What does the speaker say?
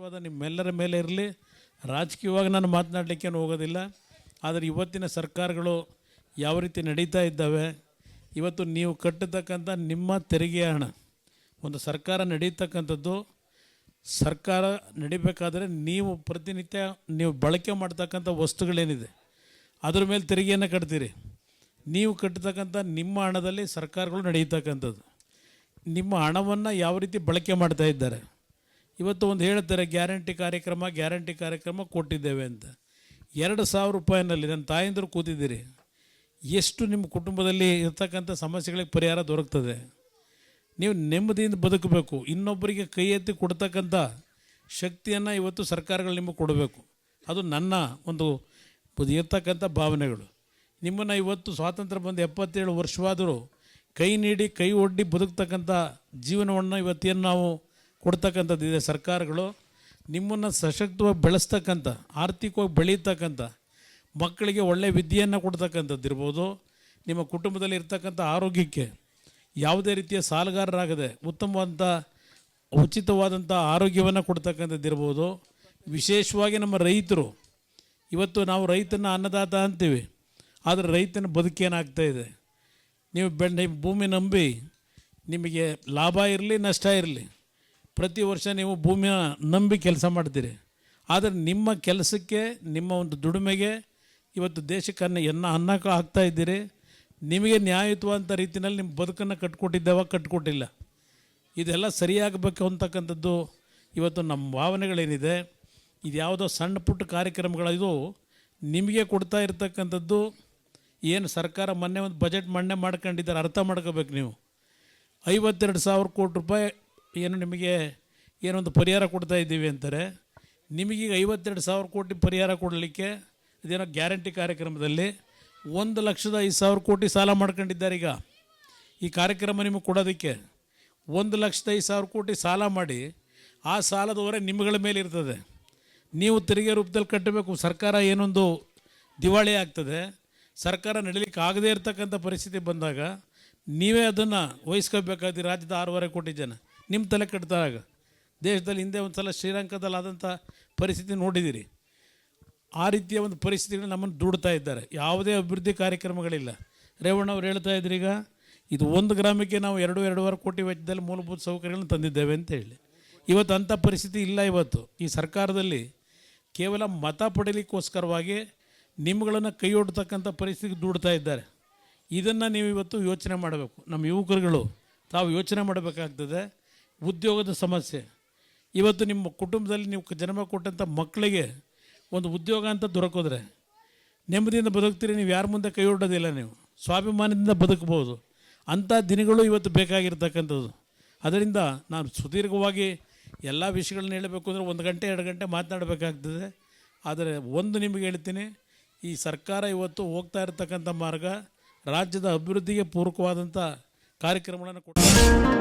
ಆಶೀರ್ವಾದ ನಿಮ್ಮೆಲ್ಲರ ಮೇಲೆ ಇರಲಿ. ರಾಜಕೀಯವಾಗಿ ನಾನು ಮಾತನಾಡಲಿಕ್ಕೇನು ಹೋಗೋದಿಲ್ಲ. ಆದರೆ ಇವತ್ತಿನ ಸರ್ಕಾರಗಳು ಯಾವ ರೀತಿ ನಡೀತಾ ಇದ್ದಾವೆ, ಇವತ್ತು ನೀವು ಕಟ್ಟತಕ್ಕಂಥ ನಿಮ್ಮ ತೆರಿಗೆಯ ಹಣ, ಒಂದು ಸರ್ಕಾರ ನಡೀತಕ್ಕಂಥದ್ದು, ಸರ್ಕಾರ ನಡಿಬೇಕಾದರೆ ನೀವು ಪ್ರತಿನಿತ್ಯ ನೀವು ಬಳಕೆ ಮಾಡ್ತಕ್ಕಂಥ ವಸ್ತುಗಳೇನಿದೆ, ಅದ್ರ ಮೇಲೆ ತೆರಿಗೆಯನ್ನು ಕಟ್ತೀರಿ. ನೀವು ಕಟ್ಟತಕ್ಕಂಥ ನಿಮ್ಮ ಹಣದಲ್ಲಿ ಸರ್ಕಾರಗಳು ನಡೀತಕ್ಕಂಥದ್ದು. ನಿಮ್ಮ ಹಣವನ್ನು ಯಾವ ರೀತಿ ಬಳಕೆ ಮಾಡ್ತಾ ಇದ್ದಾರೆ ಇವತ್ತು ಒಂದು ಹೇಳ್ತಾರೆ, ಗ್ಯಾರಂಟಿ ಕಾರ್ಯಕ್ರಮ ಗ್ಯಾರಂಟಿ ಕಾರ್ಯಕ್ರಮ ಕೊಟ್ಟಿದ್ದೇವೆ ಅಂತ. ಎರಡು ಸಾವಿರ ರೂಪಾಯಿನಲ್ಲಿ ನನ್ನ ತಾಯಂದರು ಕೂತಿದ್ದೀರಿ. ಎಷ್ಟು ನಿಮ್ಮ ಕುಟುಂಬದಲ್ಲಿ ಇರ್ತಕ್ಕಂಥ ಸಮಸ್ಯೆಗಳಿಗೆ ಪರಿಹಾರ ದೊರಕ್ತದೆ. ನೀವು ನೆಮ್ಮದಿಯಿಂದ ಬದುಕಬೇಕು. ಇನ್ನೊಬ್ಬರಿಗೆ ಕೈ ಎತ್ತಿ ಕೊಡ್ತಕ್ಕಂಥ ಶಕ್ತಿಯನ್ನು ಇವತ್ತು ಸರ್ಕಾರಗಳು ನಿಮಗೆ ಕೊಡಬೇಕು. ಅದು ನನ್ನ ಒಂದು ಇರ್ತಕ್ಕಂಥ ಭಾವನೆಗಳು. ನಿಮ್ಮನ್ನು ಇವತ್ತು ಸ್ವಾತಂತ್ರ್ಯ ಬಂದು ಎಪ್ಪತ್ತೇಳು ವರ್ಷವಾದರೂ ಕೈ ನೀಡಿ, ಕೈ ಒಡ್ಡಿ ಬದುಕ್ತಕ್ಕಂಥ ಜೀವನವನ್ನು ಇವತ್ತೇನು ನಾವು ಕೊಡ್ತಕ್ಕಂಥದ್ದು ಇದೆ. ಸರ್ಕಾರಗಳು ನಿಮ್ಮನ್ನು ಸಶಕ್ತವಾಗಿ ಬೆಳೆಸ್ತಕ್ಕಂಥ, ಆರ್ಥಿಕವಾಗಿ ಬೆಳೀತಕ್ಕಂಥ, ಮಕ್ಕಳಿಗೆ ಒಳ್ಳೆಯ ವಿದ್ಯೆಯನ್ನು ಕೊಡ್ತಕ್ಕಂಥದ್ದು ಇರ್ಬೋದು. ನಿಮ್ಮ ಕುಟುಂಬದಲ್ಲಿ ಇರ್ತಕ್ಕಂಥ ಆರೋಗ್ಯಕ್ಕೆ ಯಾವುದೇ ರೀತಿಯ ಸಾಲಗಾರರಾಗದೆ ಉತ್ತಮವಾದಂಥ, ಉಚಿತವಾದಂಥ ಆರೋಗ್ಯವನ್ನು ಕೊಡ್ತಕ್ಕಂಥದ್ದು ಇರ್ಬೋದು. ವಿಶೇಷವಾಗಿ ನಮ್ಮ ರೈತರು, ಇವತ್ತು ನಾವು ರೈತನ ಅನ್ನದಾತ ಅಂತೀವಿ, ಆದರೆ ರೈತನ ಬದುಕೇನಾಗ್ತಾ ಇದೆ? ನೀವು ಬೆಳೆ ಭೂಮಿ ನಂಬಿ ನಿಮಗೆ ಲಾಭ ಇರಲಿ, ನಷ್ಟ ಇರಲಿ. ಪ್ರತಿ ವರ್ಷ ನೀವು ಭೂಮಿಯ ನಂಬಿ ಕೆಲಸ ಮಾಡ್ತೀರಿ. ಆದರೆ ನಿಮ್ಮ ಕೆಲಸಕ್ಕೆ, ನಿಮ್ಮ ಒಂದು ದುಡಿಮೆಗೆ ಇವತ್ತು ದೇಶಕ್ಕೆ ಅನ್ನ ಎನ್ನ ಅನ್ನಕ್ಕೆ ಹಾಕ್ತಾ ಇದ್ದೀರಿ. ನಿಮಗೆ ನ್ಯಾಯಯುತವಾದಂಥ ರೀತಿಯಲ್ಲಿ ನಿಮ್ಮ ಬದುಕನ್ನು ಕಟ್ಕೊಟ್ಟಿದ್ದೇವ, ಕಟ್ಕೊಟ್ಟಿಲ್ಲ. ಇದೆಲ್ಲ ಸರಿಯಾಗಬೇಕು ಅಂತಕ್ಕಂಥದ್ದು ಇವತ್ತು ನಮ್ಮ ಭಾವನೆಗಳೇನಿದೆ. ಇದು ಯಾವುದೋ ಸಣ್ಣ ಪುಟ್ಟ ಕಾರ್ಯಕ್ರಮಗಳಿದು ನಿಮಗೆ ಕೊಡ್ತಾ ಇರತಕ್ಕಂಥದ್ದು. ಏನು ಸರ್ಕಾರ ಮೊನ್ನೆ ಒಂದು ಬಜೆಟ್ ಮೊನ್ನೆ ಮಾಡ್ಕೊಂಡಿದ್ದಾರೆ, ಅರ್ಥ ಮಾಡ್ಕೋಬೇಕು ನೀವು. ಐವತ್ತೆರಡು ಸಾವಿರ ಕೋಟಿ ರೂಪಾಯಿ ಏನು ನಿಮಗೆ ಏನೊಂದು ಪರಿಹಾರ ಕೊಡ್ತಾ ಇದ್ದೀವಿ ಅಂತಾರೆ, ನಿಮಗೀಗ ಐವತ್ತೆರಡು ಸಾವಿರ ಕೋಟಿ ಪರಿಹಾರ ಕೊಡಲಿಕ್ಕೆ ಇದೇನೋ ಗ್ಯಾರಂಟಿ ಕಾರ್ಯಕ್ರಮದಲ್ಲಿ ಒಂದು ಲಕ್ಷದ ಐದು ಸಾವಿರ ಕೋಟಿ ಸಾಲ ಮಾಡ್ಕೊಂಡಿದ್ದಾರೆ ಈಗ. ಈ ಕಾರ್ಯಕ್ರಮ ನಿಮಗೆ ಕೊಡೋದಕ್ಕೆ ಒಂದು ಲಕ್ಷದ ಐದು ಸಾವಿರ ಕೋಟಿ ಸಾಲ ಮಾಡಿ ಆ ಸಾಲದ ಹೊರೆ ನಿಮ್ಮಗಳ ಮೇಲೆ ಇರ್ತದೆ. ನೀವು ತೆರಿಗೆ ರೂಪದಲ್ಲಿ ಕಟ್ಟಬೇಕು, ಸರ್ಕಾರ ಏನೊಂದು ದಿವಾಳಿ ಆಗ್ತದೆ, ಸರ್ಕಾರ ನಡೀಲಿಕ್ಕೆ ಆಗದೇ ಇರತಕ್ಕಂಥ ಪರಿಸ್ಥಿತಿ ಬಂದಾಗ ನೀವೇ ಅದನ್ನು ವಹಿಸ್ಕೋಬೇಕಾದ್ರೆ ರಾಜ್ಯದ ಆರೂವರೆ ಕೋಟಿ ಜನ. ನಿಮ್ಮ ತಲೆ ಕಟ್ಟಿದಾಗ ದೇಶದಲ್ಲಿ ಹಿಂದೆ ಒಂದು ಸಲ ಶ್ರೀಲಂಕಾದಲ್ಲಿ ಆದಂಥ ಪರಿಸ್ಥಿತಿ ನೋಡಿದ್ದೀರಿ ಆ ರೀತಿಯ ಒಂದು ಪರಿಸ್ಥಿತಿಗಳು ನಮ್ಮನ್ನು ದೂಡ್ತಾ ಇದ್ದಾರೆ. ಯಾವುದೇ ಅಭಿವೃದ್ಧಿ ಕಾರ್ಯಕ್ರಮಗಳಿಲ್ಲ. ರೇವಣ್ಣ ಅವ್ರು ಹೇಳ್ತಾ ಇದ್ರು ಈಗ, ಇದು ಒಂದು ಗ್ರಾಮಕ್ಕೆ ನಾವು ಎರಡು, ಎರಡೂವರೆ ಕೋಟಿ ವೆಚ್ಚದಲ್ಲಿ ಮೂಲಭೂತ ಸೌಕರ್ಯಗಳನ್ನು ತಂದಿದ್ದೇವೆ ಅಂತ ಹೇಳಿ. ಇವತ್ತು ಅಂಥ ಪರಿಸ್ಥಿತಿ ಇಲ್ಲ ಇವತ್ತು. ಈ ಸರ್ಕಾರದಲ್ಲಿ ಕೇವಲ ಮತ ಪಡೀಲಿಕ್ಕೋಸ್ಕರವಾಗಿ ನಿಮ್ಮಗಳನ್ನು ಕೈ ಒಡ್ತಕ್ಕಂಥ ಪರಿಸ್ಥಿತಿಗೆ ದೂಡ್ತಾ ಇದ್ದಾರೆ. ಇದನ್ನು ನೀವು ಇವತ್ತು ಯೋಚನೆ ಮಾಡಬೇಕು. ನಮ್ಮ ಯುವಕರುಗಳು ತಾವು ಯೋಚನೆ ಮಾಡಬೇಕಾಗ್ತದೆ. ಉದ್ಯೋಗದ ಸಮಸ್ಯೆ. ಇವತ್ತು ನಿಮ್ಮ ಕುಟುಂಬದಲ್ಲಿ ನೀವು ಜನ್ಮ ಕೊಟ್ಟಂಥ ಮಕ್ಕಳಿಗೆ ಒಂದು ಉದ್ಯೋಗ ಅಂತ ದೊರಕಿದ್ರೆ ನೆಮ್ಮದಿಯಿಂದ ಬದುಕ್ತೀರಿ, ನೀವು ಯಾರ ಮುಂದೆ ಕೈ ಒಡ್ಡೋದಿಲ್ಲ ನೀವು. ಸ್ವಾಭಿಮಾನದಿಂದ ಬದುಕಬಹುದು. ಅಂಥ ದಿನಗಳು ಇವತ್ತು ಬೇಕಾಗಿರ್ತಕ್ಕಂಥದ್ದು. ಅದರಿಂದ ನಾನು ಸುದೀರ್ಘವಾಗಿ ಎಲ್ಲ ವಿಷಯಗಳನ್ನ ಹೇಳಬೇಕು ಅಂದರೆ ಒಂದು ಗಂಟೆ, ಎರಡು ಗಂಟೆ ಮಾತನಾಡಬೇಕಾಗ್ತದೆ. ಆದರೆ ಒಂದು ನಿಮಗೆ ಹೇಳ್ತೀನಿ, ಈ ಸರ್ಕಾರ ಇವತ್ತು ಹೋಗ್ತಾ ಇರತಕ್ಕಂಥ ಮಾರ್ಗ ರಾಜ್ಯದ ಅಭಿವೃದ್ಧಿಗೆ ಪೂರಕವಾದಂಥ ಕಾರ್ಯಕ್ರಮಗಳನ್ನು ಕೊಟ್ಟು